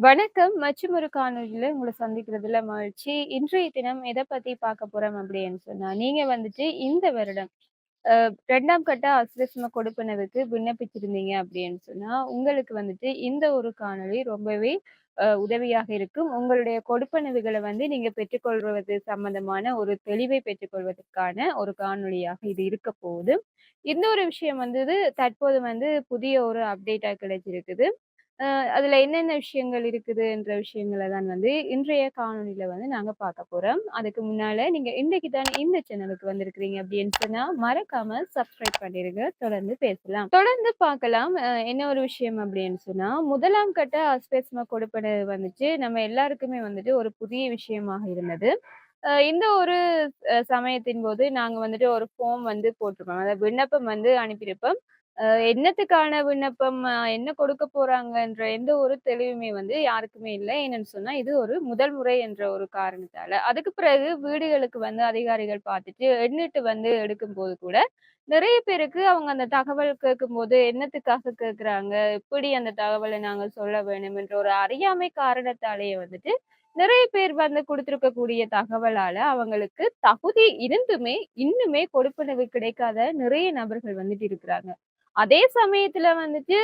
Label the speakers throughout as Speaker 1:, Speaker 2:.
Speaker 1: வணக்கம். மற்றும் ஒரு காணொலியில உங்களை சந்திக்கிறதுல மகிழ்ச்சி. இன்றைய தினம் எதை பத்தி பார்க்க போறோம் அப்படின்னு சொன்னா, நீங்க வந்துட்டு இந்த வருடம் அ 2ஆம் கட்ட ஆஸ்வஸ்ம கொடுப்பனவுக்கு விண்ணப்பிச்சிருந்தீங்க அப்படின்னு சொன்னா, உங்களுக்கு வந்துட்டு இந்த ஒரு காணொளி ரொம்பவே உதவியாக இருக்கும். உங்களுடைய கொடுப்பனவுகளை வந்து நீங்க பெற்றுக்கொள்வது சம்மந்தமான ஒரு தெளிவை பெற்றுக்கொள்வதற்கான ஒரு காணொளியாக இது இருக்க போகுது. இன்னொரு விஷயம் வந்து தற்போது வந்து புதிய ஒரு அப்டேட்டா கிடைச்சிருக்குது. அ அதுல என்னென்ன விஷயங்கள் இருக்குதுன்ற விஷயங்களை தான் வந்து இன்றைய காணொளியில வந்து நாங்க பார்க்க போறோம். அதுக்கு முன்னால நீங்க இன்றைக்கு தான் இந்த சேனலுக்கு வந்திருக்கிறீங்க அப்படின்னு சொன்னா, மறக்காம சப்ஸ்கிரைப் பண்ணிருங்க. தொடர்ந்து பேசலாம். தொடர்ந்து பார்க்கலாம். என்ன ஒரு விஷயம் அப்படின்னு சொன்னா, முதலாம் கட்ட ஆஸ்பெஸ்ம கொடுப்பனது வந்துச்சு நம்ம எல்லாருக்குமே வந்துட்டு ஒரு புதிய விஷயமாக இருந்தது. இந்த ஒரு சமயத்தின் போது நாங்க வந்துட்டு ஒரு ஃபார்ம் வந்து போட்டிருப்போம். அதாவது விண்ணப்பம் வந்து அனுப்பியிருப்போம். என்னத்துக்கான விண்ணப்பம், என்ன கொடுக்க போறாங்கன்ற எந்த ஒரு தெளிவுமே வந்து யாருக்குமே இல்லை என்னன்னு சொன்னா, இது ஒரு முதல் முறை என்ற ஒரு காரணத்தால. அதுக்கு பிறகு வீடுகளுக்கு வந்து அதிகாரிகள் பார்த்துட்டு எண்ணிட்டு வந்து எடுக்கும் போது கூட, நிறைய பேருக்கு அவங்க அந்த தகவல் கேட்கும்போது, என்னத்துக்காக கேட்குறாங்க? எப்படி அந்த தகவலை நாங்கள் சொல்ல வேணும் என்ற ஒரு அறியாமை காரணத்தாலேயே வந்துட்டு, நிறைய பேர் வந்து கொடுத்துருக்கக்கூடிய தகவலால அவங்களுக்கு தகுதி இருந்துமே, இன்னுமே கொடுப்பனவு கிடைக்காத நிறைய நபர்கள் வந்துட்டு இருக்கிறாங்க. அதே சமயத்துல வந்துட்டு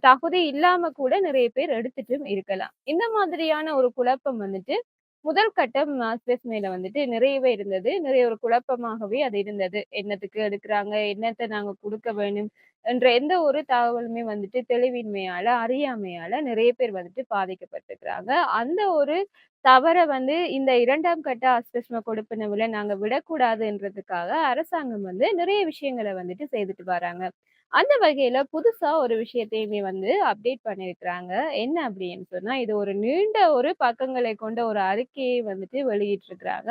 Speaker 1: தகுதி இல்லாம கூட நிறைய பேர் எடுத்துட்டும் இருக்கலாம். இந்த மாதிரியான ஒரு குழப்பம் வந்துட்டு, முதல் கட்டம் ஆஸ்பெஸ்மேல வந்துட்டு நிறையவே இருந்தது. நிறைய ஒரு குழப்பமாகவே அது இருந்தது. என்னத்துக்கு எடுக்கிறாங்க என்னத்தை நாங்க குடுக்க வேணும்? என்ற எந்த ஒரு தகவலுமே வந்துட்டு தெளிவின்மையால, அறியாமையால நிறைய பேர் வந்துட்டு பாதிக்கப்பட்டிருக்கிறாங்க. அந்த ஒரு தவறை வந்து இந்த இரண்டாம் கட்ட ஆஸ்பெஸ்ம கொடுப்பனவுல நாங்க விடக்கூடாதுன்றதுக்காக அரசாங்கம் வந்து நிறைய விஷயங்களை வந்துட்டு செய்துட்டு வராங்க. அந்த வகையில புதுசா ஒரு விஷயத்தையுமே வந்து அப்டேட் பண்ணியிருக்கிறாங்க. என்ன அப்படின்னு சொன்னா, இது ஒரு நீண்ட ஒரு பக்கங்களை கொண்ட ஒரு அறிக்கையை வந்துட்டு வெளியிட்டிருக்கிறாங்க.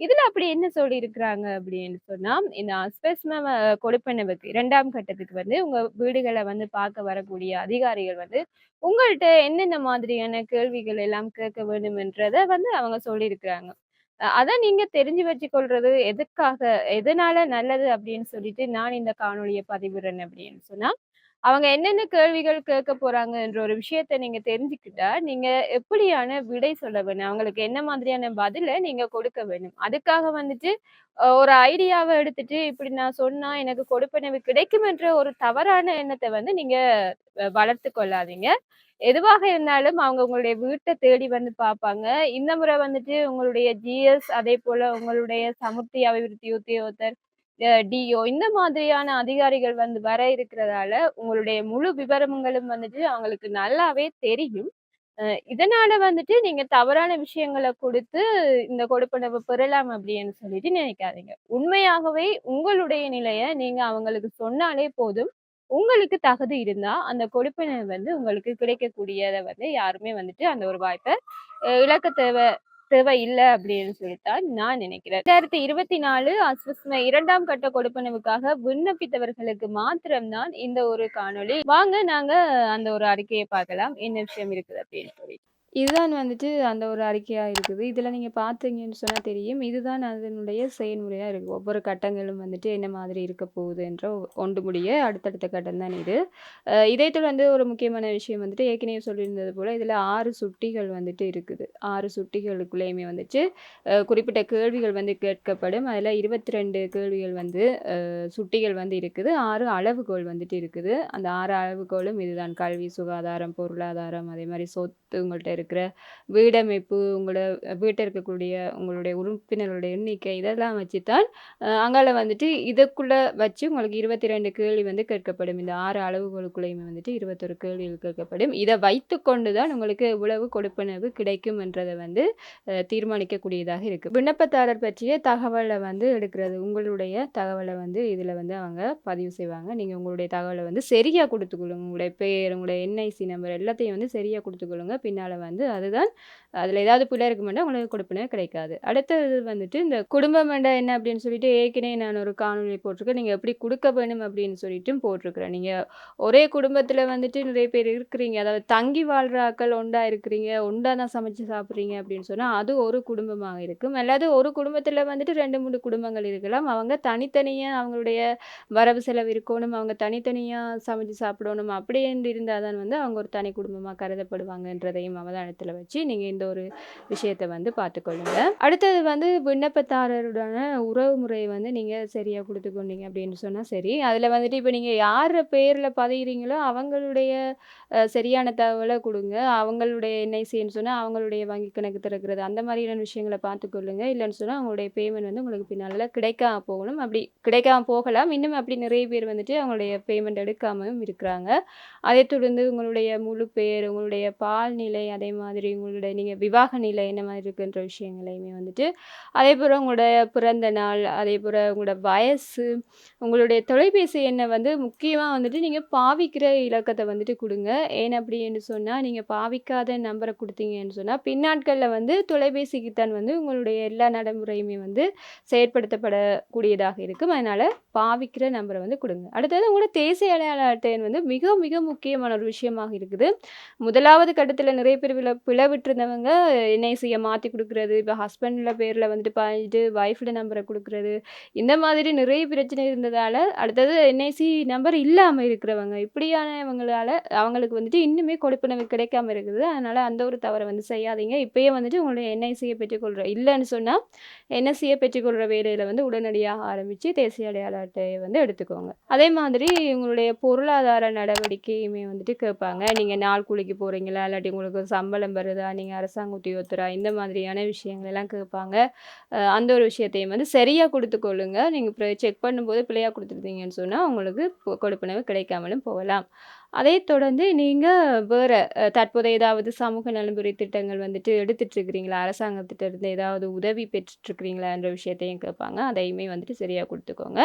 Speaker 1: இதுல அப்படி என்ன சொல்லியிருக்கிறாங்க அப்படின்னு சொன்னா, இந்த அஸ்பெஸ்ம கொடுப்பனவுக்கு இரண்டாம் கட்டத்துக்கு வந்து உங்க வீடுகளை வந்து பார்க்க வரக்கூடிய அதிகாரிகள் வந்து, உங்கள்கிட்ட என்னென்ன மாதிரியான கேள்விகள் எல்லாம் கேட்க வேண்டும்ன்றத வந்து அவங்க சொல்லியிருக்கிறாங்க. அதை நீங்க தெரிஞ்சு வச்சுக்கொள்றது எதுக்காக, எதனால நல்லது அப்படின்னு சொல்லிட்டு நான் இந்த காணொலியை பதிவிடுறேன் அப்படின்னு சொன்னா, அவங்க என்னென்ன கேள்விகள் கேட்க போறாங்கன்ற ஒரு விஷயத்த நீங்க தெரிஞ்சுக்கிட்டா, நீங்க எப்படியான விடை சொல்ல வேணும்? அவங்களுக்கு என்ன மாதிரியான பதில நீங்க கொடுக்க வேணும்? அதுக்காக வந்துட்டு ஒரு ஐடியாவை எடுத்துட்டு, இப்படி நான் சொன்னா எனக்கு கொடுப்பனவு கிடைக்கும் என்ற ஒரு தவறான எண்ணத்தை வந்து நீங்க அ வளர்த்து கொள்ளாதீங்க. எதுவாக இருந்தாலும் அவங்க உங்களுடைய வீட்டை தேடி வந்து பார்ப்பாங்க. இந்த முறை வந்துட்டு உங்களுடைய ஜிஎஸ், அதே போல உங்களுடைய சமுர்த்தி அபிவிருத்தி உத்தியோகத்தர், டிஓ இந்த மாதிரியான அதிகாரிகள் வந்து வர இருக்கிறதால, உங்களுடைய முழு விவரங்களும் வந்துட்டு அவங்களுக்கு நல்லாவே தெரியும். இதனால வந்துட்டு நீங்க தவறான விஷயங்கள கொடுத்து இந்த கொடுப்பனவு பெறலாம் அப்படின்னு சொல்லிட்டு நினைக்காதீங்க. உண்மையாகவே உங்களுடைய நிலைய நீங்க அவங்களுக்கு சொன்னாலே போதும். உங்களுக்கு தகுதி இருந்தா, அந்த கொடுப்பனவு வந்து உங்களுக்கு கிடைக்கக்கூடியதை வந்து யாருமே வந்துட்டு அந்த ஒரு வாய்ப்பை இழக்க தேவை தேவையில்ல அப்படின்னு சொல்லித்தான் நான் நினைக்கிறேன். 2024 அஸ்வஸ்ம இரண்டாம் கட்ட கொடுப்பனவுக்காக விண்ணப்பித்தவர்களுக்கு மாத்திரம்தான் இந்த ஒரு காணொளி. வாங்க நாங்க அந்த ஒரு அறிக்கையை பார்க்கலாம். என்ன விஷயம் இருக்குது அப்படின்னு சொல்லி இதுதான் வந்துட்டு அந்த ஒரு அறிக்கையாக இருக்குது. இதில் நீங்கள் பார்த்தீங்கன்னு சொன்னால் தெரியும். இதுதான் அதனுடைய செயல்முறையாக இருக்குது ஒவ்வொரு கட்டங்களும் வந்துட்டு என்ன மாதிரி இருக்க போகுதுன்ற ஒன்று முடிய அடுத்தடுத்த கட்டம் தான் இது. இதை தொடர்ந்து ஒரு முக்கியமான விஷயம் வந்துட்டு ஏற்கனவே சொல்லியிருந்தது போல் இதில் ஆறு சுட்டிகள் வந்துட்டு இருக்குது. ஆறு சுட்டிகளுக்குள்ளேயுமே வந்துட்டு குறிப்பிட்ட கேள்விகள் வந்து கேட்கப்படும். அதில் இருபத்தி ரெண்டு கேள்விகள் வந்து சுட்டிகள் வந்து இருக்குது. ஆறு அளவுகோல் வந்துட்டு இருக்குது. அந்த ஆறு அளவுகோலும் இதுதான். கல்வி, சுகாதாரம், பொருளாதாரம், அதே மாதிரி மாரி சொத்து, உங்கள்கிட்ட இருக்கிற வீடமைப்பு, உங்களோட வீட்டில் இருக்கக்கூடிய உங்களுடைய உறுப்பினர்களுடைய எண்ணிக்கை, இதெல்லாம் வச்சு தான் அங்கால வந்துட்டு இதுக்குள்ளே வச்சு உங்களுக்கு 22 கேள்வி வந்து கேட்கப்படும். இந்த ஆறு அளவுகளுக்குள்ளேயுமே வந்துட்டு 21 கேள்விகள் கேட்கப்படும். இத வைத்துக்கொண்டு தான் உங்களுக்கு இவ்வளவு கொடுப்பனவு கிடைக்கும் என்றதை வந்து தீர்மானிக்கக்கூடியதாக இருக்குது விண்ணப்பதாரர் பற்றிய தகவலை வந்து எடுக்கிறது. உங்களுடைய தகவலை வந்து இதில் வந்து அவங்க பதிவு செய்வாங்க. நீங்கள் உங்களுடைய தகவலை வந்து சரியாக கொடுத்துக்கொள்ளுங்க உங்களுடைய பேர் உங்களுடைய என்ஐசி நம்பர் எல்லாத்தையும் வந்து சரியாக கொடுத்துக்கொள்ளுங்க பின்னால
Speaker 2: வந்து அதுதான் அதில் ஏதாவது பிள்ளை இருக்குமெண்டா உங்களுக்கு கொடுப்பினை கிடைக்காது. அடுத்தது வந்துட்டு இந்த குடும்பம் வேண்டாம் என்ன அப்படின்னு சொல்லிட்டு ஏற்கனவே நான் ஒரு காணொலி போட்டிருக்கேன். நீங்கள் எப்படி கொடுக்க வேணும் அப்படின்னு சொல்லிட்டு போட்டிருக்கிறேன். நீங்கள் ஒரே குடும்பத்தில் வந்துட்டு நிறைய பேர் இருக்கிறீங்க. அதாவது தங்கி வாழ்கிற ஆக்கள் ஒன்றா இருக்கிறீங்க. ஒன்றா தான் சமைச்சு சாப்பிட்றீங்க அப்படின்னு சொன்னால் அது ஒரு குடும்பமாக இருக்கும். அல்லது ஒரு குடும்பத்தில் வந்துட்டு ரெண்டு மூணு குடும்பங்கள் இருக்கலாம். அவங்க தனித்தனியாக அவங்களுடைய வரவு செலவு இருக்கணும். அவங்க தனித்தனியாக சமைச்சு சாப்பிடணும். அப்படின்னு இருந்தால் தான் வந்து அவங்க ஒரு தனி குடும்பமாக கருதப்படுவாங்கன்றதையும் அவதானத்தில் வச்சு நீங்கள் இந்த ஒரு விஷயத்தை வந்து பார்த்துக்கொள்ளுங்க. அடுத்தது வந்து விண்ணப்பத்தாரருடான உறவு முறையை வந்து நீங்கள் சரியாக கொடுத்துக்கொண்டீங்க அப்படின்னு சொன்னால் சரி. அதில் வந்துட்டு இப்போ நீங்கள் யார் பேரில் பதிகிறீங்களோ அவங்களுடைய சரியான தகவலை கொடுங்க. அவங்களுடைய என்ஐசின்னு சொன்னால் அவங்களுடைய வங்கி கணக்கு திறக்கிறது அந்த மாதிரியான விஷயங்களை பார்த்துக்கொள்ளுங்க. இல்லைன்னு சொன்னால் அவங்களுடைய பேமெண்ட் வந்து உங்களுக்கு பின்னால் கிடைக்காம போகணும். அப்படி கிடைக்காம போகலாம். இன்னும் அப்படி நிறைய பேர் வந்துட்டு அவங்களுடைய பேமெண்ட் எடுக்காமலும் இருக்கிறாங்க. அதை தொடர்ந்து உங்களுடைய முழு பேர் உங்களுடைய பால் நிலை அதே மாதிரி உங்களுடைய நீங்கள் விவாக நிலை என்ன மாதிரி இருக்குன்ற விஷயங்களையுமே வந்துட்டு அதே போல் உங்களோட பிறந்த நாள் அதே போல் உங்களோட வயசு உங்களுடைய தொலைபேசி எண்ணை வந்து முக்கியமாக வந்துட்டு நீங்கள் பாவிக்கிற இலக்கத்தை வந்துட்டு கொடுங்க. ஏன் அப்படின்னு சொன்னால் நீங்கள் பாவிக்காத நம்பரை கொடுத்தீங்கன்னு சொன்னால் பின்னாட்களில் வந்து தொலைபேசிக்கு தான் வந்து உங்களுடைய எல்லா நடைமுறையுமே வந்து செயற்படுத்தப்படக்கூடியதாக இருக்கும். அதனால் பாவிக்கிற நம்பரை வந்து கொடுங்க. அடுத்தது உங்களோட தேசிய அடையாள அட்டை வந்து மிக மிக முக்கியமான ஒரு விஷயமாக இருக்குது. முதலாவது கட்டத்தில் நிறைய பேர் விழ பிளவிட்டிருந்தவங்க என்ஐசியை மாற்றி கொடுக்குறது இப்போ ஹஸ்பண்டில் பேரில் வந்துட்டு பாஞ்சிட்டு ஒய்ஃபோட நம்பரை கொடுக்குறது. இந்த மாதிரி நிறைய பிரச்சனை இருந்ததால் அடுத்தது என்ஐசி நம்பர் இல்லாமல் இருக்கிறவங்க இப்படியானவங்களால அவங்களுக்கு வந்துட்டு இன்னுமே கொடுப்பினவு கிடைக்காம இருக்குது. அதனால் அந்த ஒரு தவறை வந்து செய்யாதீங்க. இப்போயே வந்துட்டு உங்களுடைய என்ஐசியை பெற்றுக்கொள்கிற இல்லைன்னு சொன்னால் என்எஸ்சியை பெற்றுக்கொள்கிற வேலையில் வந்து உடனடியாக ஆரம்பித்து தேசிய அடையாள அட்டையை வந்து எடுத்துக்கோங்க. அதே மாதிரி உங்களுடைய பொருளாதார நடவடிக்கையுமே வந்துட்டு கேட்பாங்க. நீங்கள் நாள் கூலிக்கு போகிறீங்களா இல்லாட்டி உங்களுக்கு சம்பளம் வருதா? நீங்கள் அரசாங்க உத்தியோகத்தரா இந்த மாதிரியான விஷயங்கள் எல்லாம் கேட்பாங்க. அந்த ஒரு விஷயத்தையும் வந்து சரியாக கொடுத்துக்கொள்ளுங்க நீங்கள் செக் பண்ணும்போது பிள்ளையாக கொடுத்துருந்தீங்கன்னு சொன்னால் உங்களுக்கு கொடுப்பனவு கிடைக்காமலும் போகலாம். அதை தொடர்ந்து நீங்கள் வேறு தற்போதைய ஏதாவது சமூக நலன்புரி திட்டங்கள் வந்துட்டு எடுத்துட்ருக்கிறீங்களா அரசாங்கத்திட்ட இருந்து ஏதாவது உதவி பெற்றுட்ருக்கிறீங்களான்ற விஷயத்தையும் கேட்பாங்க அதையுமே வந்துட்டு சரியாக கொடுத்துக்கோங்க.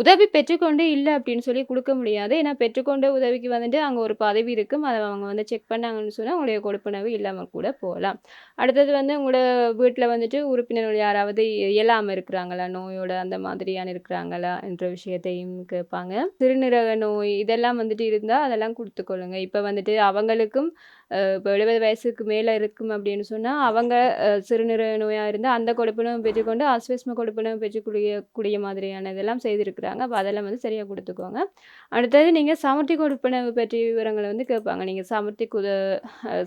Speaker 2: உதவி பெற்றுக்கொண்டு இல்லை அப்படின்னு சொல்லி கொடுக்க முடியாது. ஏன்னா பெற்றுக்கொண்ட உதவிக்கு வந்துட்டு அங்கே ஒரு பதவி இருக்கும். அதை அவங்க வந்து செக் பண்ணாங்கன்னு சொன்னால் உங்களுடைய கொடுப்பனவு இல்லாமல் கூட போகலாம் அடுத்தது வந்து உங்களோட வீட்டில் வந்துட்டு உறுப்பினர்கள் யாராவது இயலாமல் இருக்கிறாங்களா? நோயோட அந்த மாதிரியான இருக்கிறாங்களா? என்ற விஷயத்தையும் கேட்பாங்க சிறுநீரக நோய் இதெல்லாம் வந்துட்டு இருந்தால் அதெல்லாம் எல்லாம் கொடுத்துக்கொள்ளுங்க. இப்போ வந்துட்டு அவங்களுக்கும் இப்போ எழுபது வயசுக்கு மேலே இருக்கும் அப்படின்னு சொன்னால் அவங்க சிறுநீரக நோயாக இருந்தால் அந்த கொடுப்பனவும் பெற்றுக்கொண்டு அஸ்வஸ்ம கொடுப்பனவும் பெற்றுக்கூடிய கூடிய மாதிரியான இதெல்லாம் செய்திருக்கிறாங்க. அப்போ அதெல்லாம் வந்து சரியாக கொடுத்துக்கோங்க. அடுத்தது நீங்கள் சமர்த்தி கொடுப்பனவு பற்றிய விவரங்களை வந்து கேட்பாங்க. நீங்கள் சமர்த்தி குத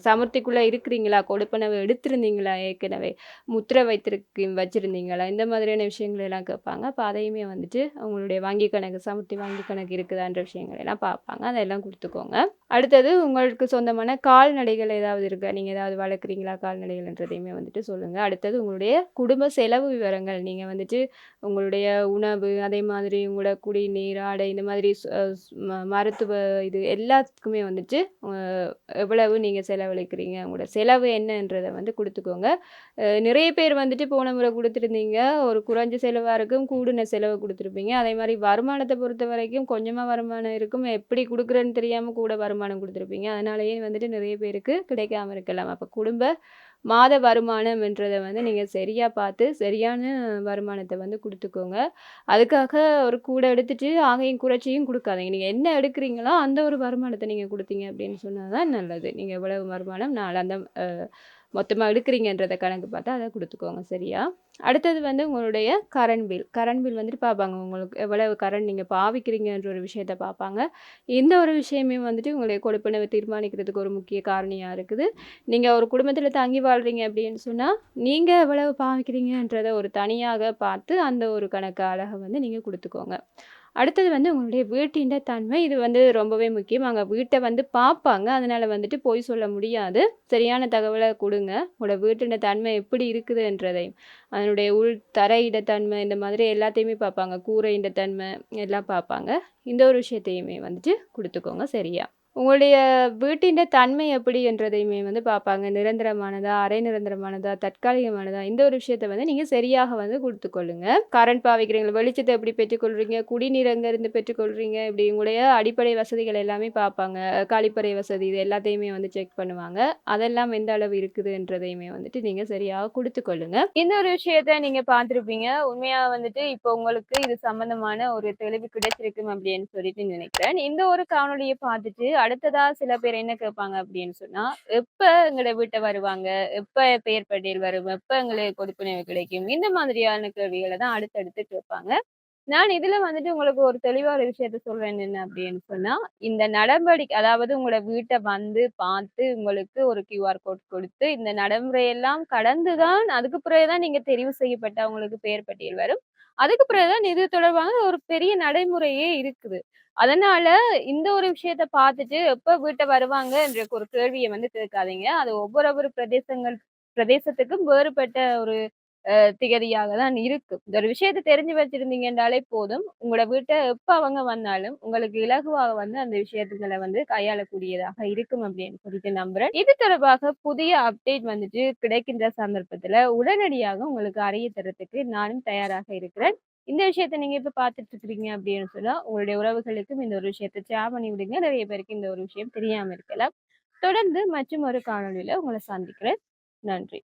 Speaker 2: சமர்த்திக்குள்ளே இருக்கிறீங்களா? கொடுப்பினவு எடுத்திருந்தீங்களா? ஏற்கனவே முத்திரை வைத்திருக்கு வச்சுருந்தீங்களா? இந்த மாதிரியான விஷயங்கள் எல்லாம் கேட்பாங்க. அப்போ அதையுமே வந்துட்டு அவங்களுடைய வங்கி கணக்கு சமர்த்தி வங்கி கணக்கு இருக்குதான்ற விஷயங்கள் எல்லாம் பார்ப்பாங்க. அதெல்லாம் கொடுத்துக்கோங்க. அடுத்தது உங்களுக்கு சொந்தமான கால் கால்நடைகள் ஏதாவது இருக்கா? நீங்கள் ஏதாவது வளர்க்குறீங்களா கால்நடைகள்ன்றதையுமே வந்துட்டு சொல்லுங்கள் அடுத்தது உங்களுடைய குடும்ப செலவு விவரங்கள். நீங்கள் வந்துட்டு உங்களுடைய உணவு அதே மாதிரி உங்களோட குடிநீர் ஆடை இந்த மாதிரி மருத்துவ இது எல்லாத்துக்குமே வந்துட்டு எவ்வளவு நீங்கள் செலவழிக்கிறீங்க? உங்களோட செலவு என்னன்றதை வந்து கொடுத்துக்கோங்க. நிறைய பேர் வந்துட்டு போன முறை கொடுத்துருந்தீங்க. ஒரு குறைஞ்ச செலவாக இருக்கும் கூடுன செலவு கொடுத்துருப்பீங்க. அதே மாதிரி வருமானத்தை பொறுத்த வரைக்கும் கொஞ்சமாக வருமானம் இருக்கும். எப்படி கொடுக்குறேன்னு தெரியாமல் கூட வருமானம் கொடுத்துருப்பீங்க. அதனாலேயே வந்துட்டு நிறைய பேருக்கு கிடைக்காம இருக்கலாம் அப்போ குடும்ப மாத வருமானம்ன்றதை வந்து நீங்கள் சரியாக பார்த்து சரியான வருமானத்தை வந்து கொடுத்துக்கோங்க. அதுக்காக ஒரு கூடை எடுத்துட்டு ஆகையும் குறைச்சியும் கொடுக்காதீங்க. நீங்கள் என்ன எடுக்கிறீங்களோ அந்த ஒரு வருமானத்தை நீங்கள் கொடுத்தீங்க அப்படின்னு சொன்னால் தான் நல்லது. நீங்கள் எவ்வளவு வருமானம் நாலு அந்த மொத்தமாக எடுக்கிறீங்கன்றத கணக்கு பார்த்தா அதை கொடுத்துக்கோங்க சரியா? அடுத்தது வந்து உங்களுடைய கரண்ட் பில் கரண்ட் பில் வந்துட்டு பார்ப்பாங்க. உங்களுக்கு எவ்வளவு கரண்ட் நீங்கள் பாவிக்கிறீங்கன்ற ஒரு விஷயத்த பார்ப்பாங்க. இந்த ஒரு விஷயமே வந்துட்டு உங்களுடைய கொடுப்பினவை தீர்மானிக்கிறதுக்கு ஒரு முக்கிய காரணியாக இருக்குது. நீங்கள் ஒரு குடும்பத்தில் தங்கி வாழ்கிறீங்க அப்படின்னு சொன்னால் நீங்கள் எவ்வளவு பாவிக்கிறீங்கன்றதை ஒரு தனியாக பார்த்து அந்த ஒரு கணக்கு அழகை வந்து நீங்கள் கொடுத்துக்கோங்க. அடுத்தது வந்து உங்களுடைய வீட்டின் தன்மை இது வந்து ரொம்பவே முக்கியம். அங்கே வீட்டை வந்து பார்ப்பாங்க. அதனால் வந்துட்டு போய் சொல்ல முடியாது. சரியான தகவலை கொடுங்க. உங்களோட வீட்டின் தன்மை எப்படி இருக்குதுன்றதையும் அதனுடைய உள் தரையிட தன்மை இந்த மாதிரி எல்லாத்தையுமே பார்ப்பாங்க. கூரையின்ட தன்மை எல்லாம் பார்ப்பாங்க. இந்த ஒரு விஷயத்தையுமே வந்துட்டு கொடுத்துக்கோங்க. சரியா? உங்களுடைய வீட்டின் தன்மை எப்படி என்றதையுமே வந்து பார்ப்பாங்க. நிரந்தரமானதா, அரை நிரந்தரமானதா, தற்காலிகமானதா இந்த ஒரு விஷயத்த வந்து நீங்க சரியாக வந்து குடுத்துக்கொள்ளுங்க. கரண்ட் பாவிக்கிறீங்களா? வெளிச்சத்த எப்படி பெற்றுக்கொள்றீங்க? குடிநீர் எங்கருந்து பெற்றுக்கொள்றீங்க? இப்படி உங்களுடைய அடிப்படை வசதிகள் எல்லாமே பார்ப்பாங்க. கழிப்பறை வசதி இது எல்லாத்தையுமே வந்து செக் பண்ணுவாங்க. அதெல்லாம் எந்த அளவு இருக்குதுன்றதையுமே வந்துட்டு நீங்க சரியாக குடுத்துக்கொள்ளுங்க.
Speaker 1: இந்த ஒரு விஷயத்த நீங்க பார்த்துருப்பீங்க உண்மையா வந்துட்டு இப்போ உங்களுக்கு இது சம்மந்தமான ஒரு தெளிவு கிடைச்சிருக்கும் அப்படின்னு சொல்லிட்டு நினைக்கிறேன். இந்த ஒரு காணொளிய பார்த்துட்டு அடுத்ததா சில பேர் என்ன கேட்பாங்க அப்படின்னு சொன்னா, எப்ப எங்களோட வீட்டை வருவாங்க? எப்ப பெயர் பட்டியல் வரும்? எப்ப எங்களுக்கு கொடுப்பனவு கிடைக்கும்? இந்த மாதிரியான கேள்விகளை தான் அடுத்தடுத்து கேட்பாங்க. நான் இதுல வந்துட்டு உங்களுக்கு ஒரு தெளிவா ஒரு விஷயத்த சொல்றேன் என்ன அப்படின்னு சொன்னா, இந்த நடவடிக்கை அதாவது உங்களோட வீட்டை வந்து பார்த்து உங்களுக்கு ஒரு கியூஆர் கோட் கொடுத்து, இந்த நடைமுறையெல்லாம் கடந்து தான் அதுக்கு பிறகு தான் நீங்க தெரிவு செய்யப்பட்ட உங்களுக்கு பெயர் பட்டியல் வரும். அதுக்கு பிறகு தான் இது தொடர்பான ஒரு பெரிய நடைமுறையே இருக்குது. அதனால இந்த ஒரு விஷயத்த பார்த்துட்டு எப்ப வீட்டை வருவாங்க என்ற ஒரு கேள்வியை வந்து கேட்காதீங்க. அது ஒவ்வொரு பிரதேசங்கள் பிரதேசத்துக்கும் வேறுபட்ட ஒரு திகதியாக தான் இருக்கும். இந்த ஒரு விஷயத்த தெரிஞ்சு வச்சிருந்தீங்கன்றாலே போதும். உங்களோட வீட்டை எப்ப அவங்க வந்தாலும் உங்களுக்கு இலகுவாக வந்து அந்த விஷயத்துங்கள வந்து கையாளக்கூடியதாக இருக்கும் அப்படின்னு சொல்லிட்டு நம்புறேன். இது தொடர்பாக புதிய அப்டேட் வந்துட்டு கிடைக்கின்ற சந்தர்ப்பத்துல உடனடியாக உங்களுக்கு அறிய தர்றதுக்கு நானும் தயாராக இருக்கிறேன். இந்த விஷயத்த நீங்க இப்ப பார்த்துட்டு இருக்கிறீங்க அப்படின்னு சொன்னா, உங்களுடைய உறவுகளுக்கும் இந்த ஒரு விஷயத்த ஷேர் பண்ணி விடுங்க. நிறைய பேருக்கு இந்த ஒரு விஷயம் தெரியாம இருக்கலாம். தொடர்ந்து மற்றும் ஒரு காணொளியில உங்களை சந்திக்கிறேன். நன்றி.